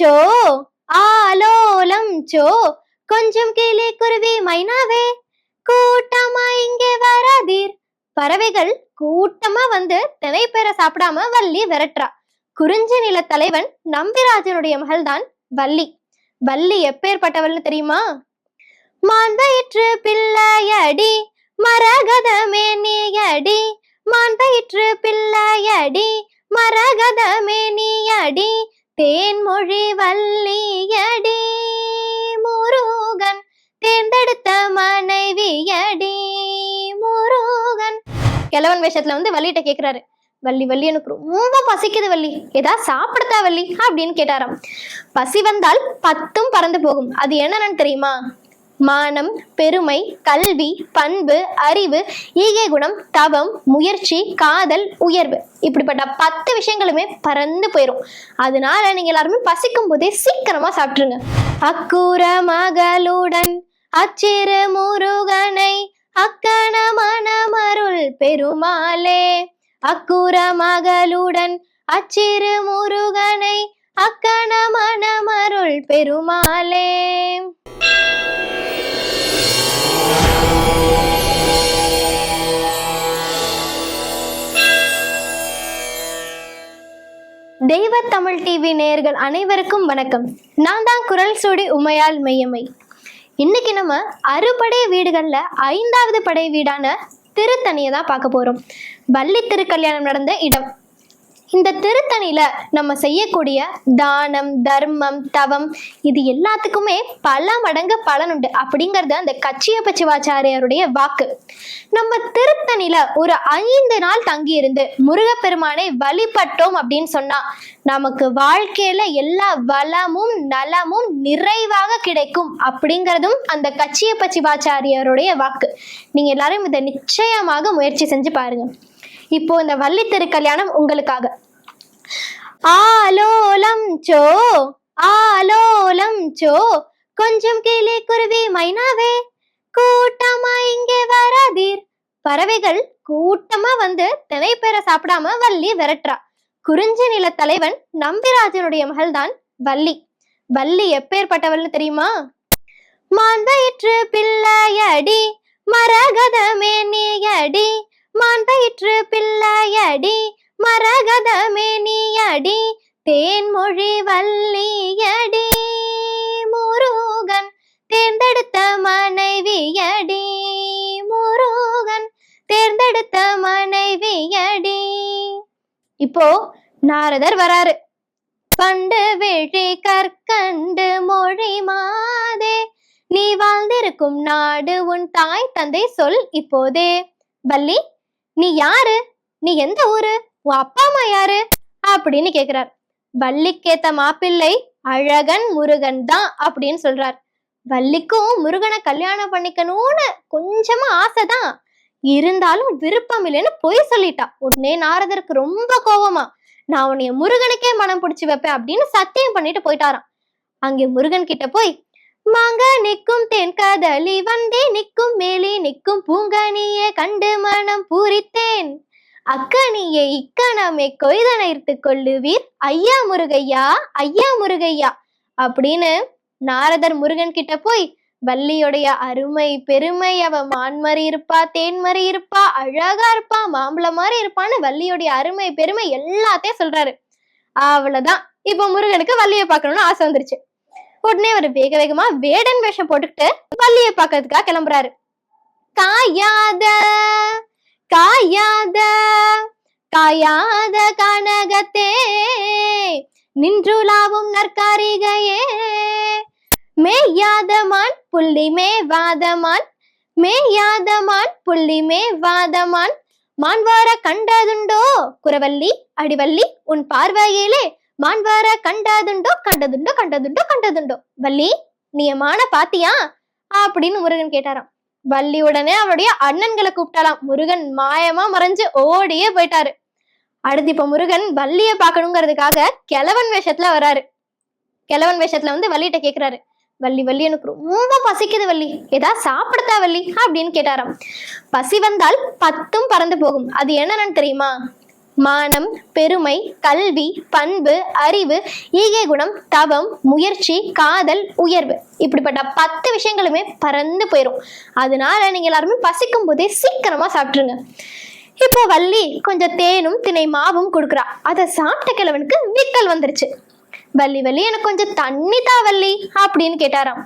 So ஆலோலம் so கொஞ்சம் கீழே குருவி மைனாவே. கூட்டமா இங்கே வராதீர். பறவைகள் கூட்டமா வந்து தினைப்பெற சாப்பிடாம வள்ளி விரட்டுறா. குறிஞ்சி நில தலைவன் நம்பிராஜனுடைய மகள்தான் வள்ளி. வள்ளி எப்பேற்பட்டவள்னு தெரியுமா? மான் வயிற்று பிள்ளையடி மரகதமே நீயடி. மான் வயிற்று பிள்ளையடி மரகதமே நீயடி. தேன்மொழி வள்ளியடி முருகன் தேர்ந்தெடுத்த மனைவியடி முருகன். கிழவன் வேஷத்துல வந்து வள்ளிட்ட கேக்குறாரு. வள்ளி வள்ளி எனக்கு ரொம்ப பசிக்குது வள்ளி. ஏதாவது சாப்பிடத்தா வள்ளி? அப்படின்னு கேட்டாராம். பசி வந்தால் பத்தும் பறந்து போகும். அது என்னன்னு தெரியுமா? மானம் பெருமை கல்வி பண்பு அறிவு ஈகை குணம் தவம் முயற்சி காதல் உயர்வு. இப்படிப்பட்ட பத்து விஷயங்களுமே பறந்து போயிடும் அதனால நீங்க எல்லாருமே பசிக்கும் போதே சீக்கிரமா சாப்பிட்டுருங்க. அக்கூர மகளுடன் அச்சிறு முருகனை அக்கண மனமருள் பெருமாளே. அக்கூர மகளுடன் அச்சிறு முருகனை அக்கண மனமருள் பெருமாளே. தெய்வ தமிழ் டிவி நேயர்கள் அனைவருக்கும் வணக்கம். நான் தான் குரல் சூடி உமையால் மெய்யம்மை. இன்னைக்கு நம்ம அறுபடை வீடுகள்ல ஐந்தாவது படை வீடான திருத்தணியை தான் பார்க்க போறோம். வள்ளி திருக்கல்யாணம் நடந்த இடம். இந்த திருத்தணியில நம்ம செய்யக்கூடிய தானம் தர்மம் தவம் இது எல்லாத்துக்குமே பல மடங்கு பலனுண்டு அப்படிங்கிறது அந்த கச்சியப்ப சிவாச்சாரியாருடைய வாக்கு. நம்ம திருத்தணியில ஒரு ஐந்து நாள் தங்கி இருந்து முருகப்பெருமானை வழிபட்டோம் அப்படின்னு சொன்னா நமக்கு வாழ்க்கையில எல்லா வளமும் நலமும் நிறைவாக கிடைக்கும் அப்படிங்கிறதும் அந்த கச்சியப்ப சிவாச்சாரியருடைய வாக்கு. நீங்க எல்லாரும் இதை நிச்சயமாக முயற்சி செஞ்சு பாருங்க. இப்போ இந்த வள்ளி திருக்கல்யாணம் உங்களுக்காக. ஆலோலம் சோ ஆலோலம் சோ கொஞ்சம் கீழே குருவி மைனாவே கூட்டமா இங்கே வராதீர். பறவைகள் கூட்டமா வந்து தினைப்பெற சாப்பிடாம வள்ளி விரட்டுறா. குறிஞ்சி நில தலைவன் நம்பிராஜனுடைய மகள்தான் வள்ளி. வள்ளி எப்பேற்பட்டவள்னு தெரியுமா? மான் வயிற்று பிள்ளையடி மரகதமே நீயடி மான் வயிற்று பிள்ளையடி மரகதமே தேன்மொழி வள்ளியடி முருகன் தேர்ந்தெடுத்த மனைவியடி முருகன் தேர்ந்தெடுத்த மனைவியடி. இப்போ நாரதர் வராரு. பண்டு விழி கற்கண்டு மொழி மாதே நீ வாழ்ந்திருக்கும் நாடு உன் தாய் தந்தை சொல் இப்போதே. வள்ளி நீ யாரு? நீ எந்த ஊரு? உன் அப்பா அம்மா யாரு? அப்படின்னு கேக்குறார். வள்ளிக்கேத்த மாப்பிள்ளை அழகன் முருகன் தான் அப்படின்னு சொல்றார். வள்ளிக்கும் முருகனை கல்யாணம் பண்ணிக்கணும்னு கொஞ்சமா ஆசைதான். இருந்தாலும் விருப்பம் இல்லைன்னு பொய் சொல்லிட்டா. உடனே நாரதருக்கு ரொம்ப கோவமா நான் உன்னைய முருகனுக்கே மனம் பிடிச்சி வைப்பேன் அப்படின்னு சத்தியம் பண்ணிட்டு போயிட்டாராம். அங்கே முருகன் கிட்ட போய் மாங்க நிற்கும் தென்காதலி வந்தே நிற்கும் மேலே நிற்கும் பூங்கனியே கண்டு மனம் பூரித்தேன். அக்கனியை இக்கணமே கொய்தனைத்து கொள்ளுவீர். ஐயா முருகையா ஐயா முருகையா அப்படின்னு நாரதர் முருகன் கிட்ட போய் வள்ளியுடைய அருமை பெருமை அவ மான்மறி இருப்பா தேன்மறி இருப்பா அழகா இருப்பா மாம்பழம் மாதிரி இருப்பான்னு வள்ளியுடைய அருமை பெருமை எல்லாத்தையும் சொல்றாரு. அவ்வளவுதான். இப்போ முருகனுக்கு வள்ளியை பார்க்கணும்னு ஆசை வந்துருச்சு. உடனே அவர் வேக வேகமா வேடன் வேஷம் போட்டுக்கிட்டு பள்ளியை பார்க்கறதுக்காக கிளம்புறாரு. காயாத காயாத காயாத கனகத்தே நின்றுலாவும் நற்காரிகையே. மேயாதமான் புள்ளி மேவாதமான் மேயாதமான் புள்ளி மேவாதமான் மான்வார கண்டதுண்டோ குரவல்லி அடிவல்லி உன் பார்வையிலே மான்வார கண்டதுண்டோ கண்டதுண்டோ கண்டதுண்டோ கண்டதுண்டோ. வள்ளி நீ மான பாத்தியா? அப்படின்னு முருகன் கேட்டாராம். வள்ளி உடனே அவருடைய அண்ணன்களை கூப்பிட்டாலாம் முருகன் மாயமா மறைஞ்சு ஓடியே போயிட்டாரு. அடுத்து இப்ப முருகன் வள்ளிய பார்க்கணுங்கிறதுக்காக கிழவன் வேஷத்துல வராரு. கிழவன் வேஷத்துல வந்து வள்ளிட்ட கேக்குறாரு. வள்ளி வள்ளி எனக்கு ரொம்ப பசிக்குது வள்ளி. ஏதாவது சாப்பிடுதா வள்ளி? அப்படின்னு கேட்டாராம். பசி வந்தால் பத்தும் பறந்து போகும். அது என்னன்னு தெரியுமா? மானம் பெருமை கல்வி பண்பு அறிவு ஈகை குணம் தவம் முயற்சி காதல் உயர்வு. இப்படிப்பட்ட பத்து விஷயங்களுமே பறந்து போயிடும் அதனால நீங்க எல்லாருமே பசிக்கும் போதே சீக்கிரமா சாப்பிட்ருங்க இப்போ வள்ளி கொஞ்சம் தேனும் திணை மாவும் கொடுக்குறா. அதை சாப்பிட்ட கிழவனுக்கு விக்கல் வந்துருச்சு. வள்ளி வள்ளி எனக்கு கொஞ்சம் தண்ணி தா வள்ளி அப்படின்னு கேட்டாராம்.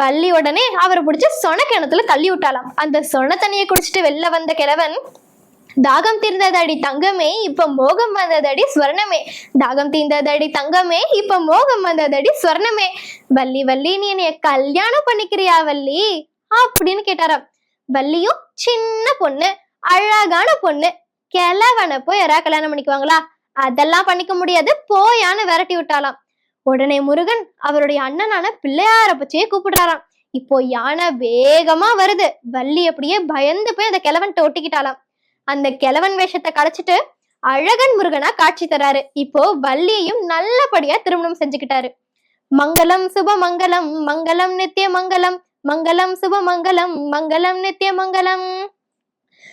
வள்ளி உடனே அவரை பிடிச்சி சொன கிணத்துல தள்ளி விட்டாலாம் அந்த சொன தண்ணியை குடிச்சிட்டு வெளில வந்த கிழவன் தாகம் தீர்ந்ததடி தங்கமே இப்ப மோகம் வந்ததடி ஸ்வர்ணமே. தாகம் தீர்ந்ததடி தங்கமே இப்ப மோகம் வந்ததடி ஸ்வர்ணமே. வள்ளி வள்ளி நீ என்னைய கல்யாணம் பண்ணிக்கிறியா வள்ளி? அப்படின்னு கேட்டாராம். வள்ளியும் சின்ன பொண்ணு அழகான பொண்ணு. கிழவனை போய் யாரா கல்யாணம் பண்ணிக்குவாங்களா? அதெல்லாம் பண்ணிக்க முடியாது போயான்னு விரட்டி விட்டாலாம் உடனே முருகன் அவருடைய அண்ணனான பிள்ளையார பச்சையே கூப்பிடுறாராம். இப்போ யானை வேகமா வருது. வள்ளி அப்படியே பயந்து போய் அந்த கிழவன்ட்ட ஒட்டிக்கிட்டாலாம் அந்த கிழவன் வேஷத்தை களைச்சிட்டு அழகன் முருகனா காட்சி தராரு. இப்போ வள்ளியையும் நல்லபடியா திருமணம் செஞ்சுக்கிட்டாரு. மங்களம் சுபமங்கலம் மங்களம் நித்திய மங்களம் மங்களம் சுபமங்கலம் மங்களம் நித்திய மங்களம்.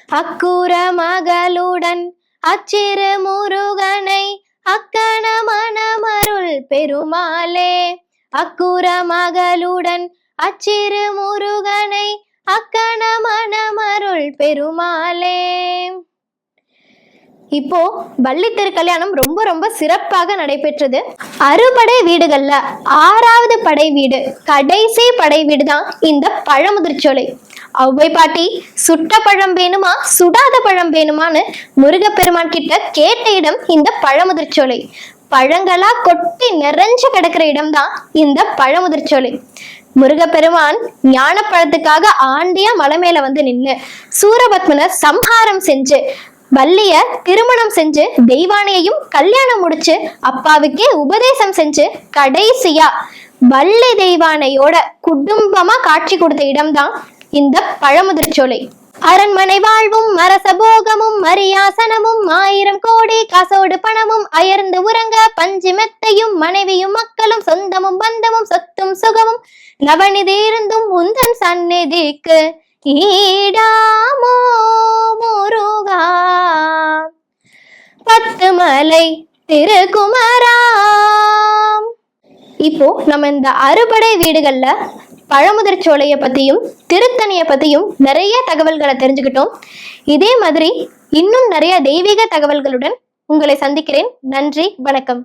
அக்கூர மகளுடன் அச்சிறு முருகனை அக்கண மனமருள் பெருமாளே. அக்கூர மகளுடன் அச்சிறு முருகனை அக்கணமணமருள் பெருமாளே. இப்போ வள்ளி திருக்கல்யாணம் ரொம்ப ரொம்ப சிறப்பாக நடைபெற்றது. அறுபடை வீடுகள்ல ஆறாவது படை வீடு கடைசி படை வீடு தான் இந்த பழமுதிர்ச்சோலை. அவ்வை பாட்டி சுட்ட பழம் வேணுமா சுடாத பழம் வேணுமான்னு முருகப்பெருமான் கிட்ட கேட்ட இடம் இந்த பழமுதிர்ச்சோலை. பழங்களா கொட்டி நிறைஞ்சு கிடக்கிற இடம்தான் இந்த பழமுதிர்ச்சோலை. முருகப்பெருமான் ஞானப்பழத்துக்காக ஆண்டியா மலை மேல வந்து நின்று சூரபத்மனை சம்ஹாரம் செஞ்சு வள்ளிய திருமணம் செஞ்சு தெய்வானையையும் கல்யாணம் முடிச்சு அப்பாவுக்கே உபதேசம் செஞ்சு கடைசியா வள்ளி தெய்வானையோட குடும்பமா காட்சி கொடுத்த இடம்தான் இந்த பழமுதிர்ச்சோலை. அரண்மனை வாழ்வும் அரசபோகமும் மரியாசனமும் ஆயிரம் கோடி காசோடு பணமும் அயர்ந்து உறங்க பஞ்சு மெத்தையும் மனைவியும் மக்களும் சொந்தமும் பந்தமும் சொத்தும் சுகமும் நவநிதி இருந்தும் உந்தன் சந்நிதிக்கு ஈடாமோ முருகா. பத்து மலை திருக்குமரா இப்போ நம்ம இந்த அறுபடை வீடுகள்ல பழமுதிர் சோலையை பற்றியும் திருத்தணியை பற்றியும் நிறைய தகவல்களை தெரிஞ்சுக்கிட்டோம். இதே மாதிரி இன்னும் நிறைய தெய்வீக தகவல்களுடன் உங்களை சந்திக்கிறேன். நன்றி வணக்கம்.